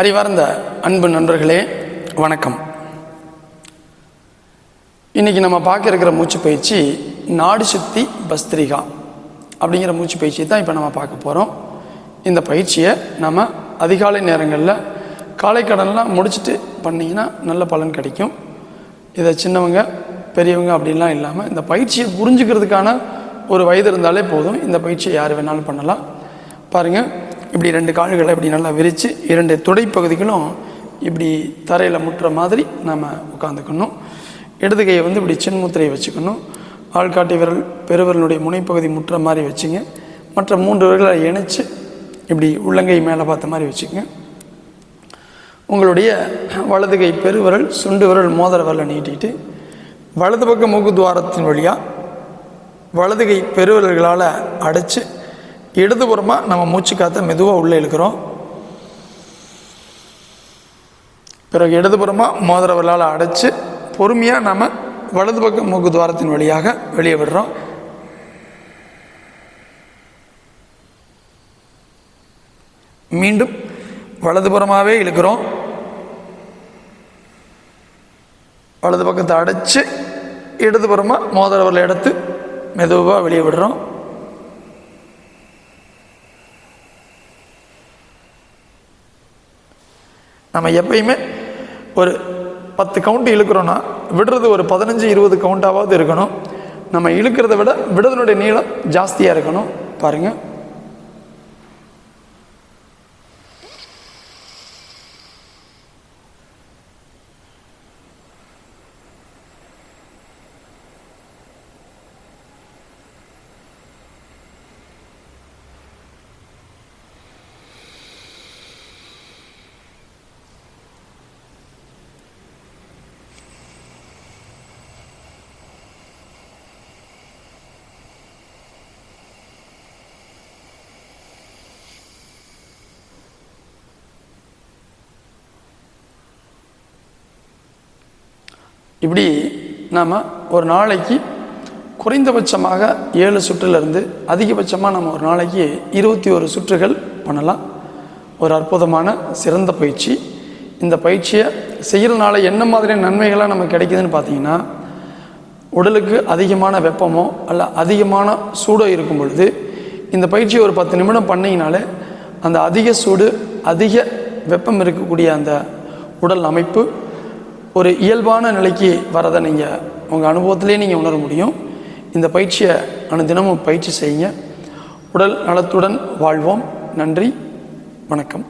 அறிவார்ந்த அன்பு நண்பர்களே வணக்கம். இன்னைக்கு நம்ம பார்க்க இருக்கிற மூச்சு பயிற்சி நாடு சுத்தி பஸ்திரிகா அப்படிங்கிற மூச்சு பயிற்சி தான் இப்போ நம்ம பார்க்க போகிறோம் இந்த பயிற்சியை நம்ம அதிகாலை நேரங்களில் காலை கடன்லாம் முடிச்சுட்டு பண்ணிங்கன்னா நல்ல பலன் கிடைக்கும். இதை சின்னவங்க பெரியவங்க அப்படின்லாம் இல்லாமல் இந்த பயிற்சியை புரிஞ்சுக்கிறதுக்கான ஒரு வயது இருந்தாலே போதும். இந்த பயிற்சியை யார் வேணாலும் பண்ணலாம். பாருங்கள் இப்படி ரெண்டு கால்களை இப்படி நல்லா விரித்து இரண்டு துடைப்பகுதிகளும் இப்படி தரையில் முட்டுற மாதிரி நாம் உட்காந்துக்கணும் இடது கையை வந்து இப்படி சின்முத்திரையை வச்சுக்கணும். ஆள்காட்டி விரல் பெருவிரலுடைய முனைப்பகுதி முட்டுற மாதிரி வச்சுங்க. மற்ற மூன்று விரல்களை இணைச்சு இப்படி உள்ளங்கை மேலே பார்த்த மாதிரி வச்சுக்கோங்க. உங்களுடைய வலது கை பெருவிரல் சுண்டு விரல் மோதிர விரலை நீட்டிட்டு வலது பக்க மூக்கு துவாரத்தின் வழியாக வலது கை பெருவிரல்களால் அடைச்சு இடதுபுறமாக நம்ம மூச்சு காற்றை மெதுவாக உள்ளே இழுக்கிறோம். பிறகு இடதுபுறமாக மோதிர விரலால் பொறுமையாக நம்ம வலது பக்கம் மூக்கு துவாரத்தின் வழியாக வெளியே விடுறோம். மீண்டும் வலதுபுறமாகவே இழுக்கிறோம். வலது பக்கத்தை அடைச்சு இடதுபுறமாக மோதிர எடுத்து மெதுவாக வெளியே விடுறோம். நம்ம எப்பயுமே ஒரு பத்து கவுண்ட் இழுக்கிறோன்னா விடுறது ஒரு பதினஞ்சு இருபது கவுண்டாவது இருக்கணும். நம்ம இழுக்கிறத விட விடுதலுடைய நீளம் ஜாஸ்தியாக இருக்கணும். பாருங்கள் இப்படி நாம் ஒரு நாளைக்கு குறைந்தபட்சமாக ஏழு சுற்றுலேருந்து அதிகபட்சமாக நம்ம ஒரு நாளைக்கு இருபத்தி ஒரு சுற்றுகள் பண்ணலாம். ஒரு அற்புதமான சிறந்த பயிற்சி. இந்த பயிற்சியை செய்கிறதுனால என்ன மாதிரியான நன்மைகளாக நமக்கு கிடைக்குதுன்னு பார்த்தீங்கன்னா உடலுக்கு அதிகமான வெப்பமோ அல்ல அதிகமான சூடோ இருக்கும் பொழுது இந்த பயிற்சியை ஒரு பத்து நிமிடம் பண்ணிங்கனாலே அந்த அதிக சூடு அதிக வெப்பம் இருக்கக்கூடிய அந்த உடல் அமைப்பு ஒரு இயல்பான நிலைக்கு வரதை நீங்கள் உங்கள் அனுபவத்திலே நீங்கள் உணர முடியும். இந்த பயிற்சியை அனுதினமும் பயிற்சி செய்யுங்க. உடல் நலத்துடன் வாழ்வோம். நன்றி. வணக்கம்.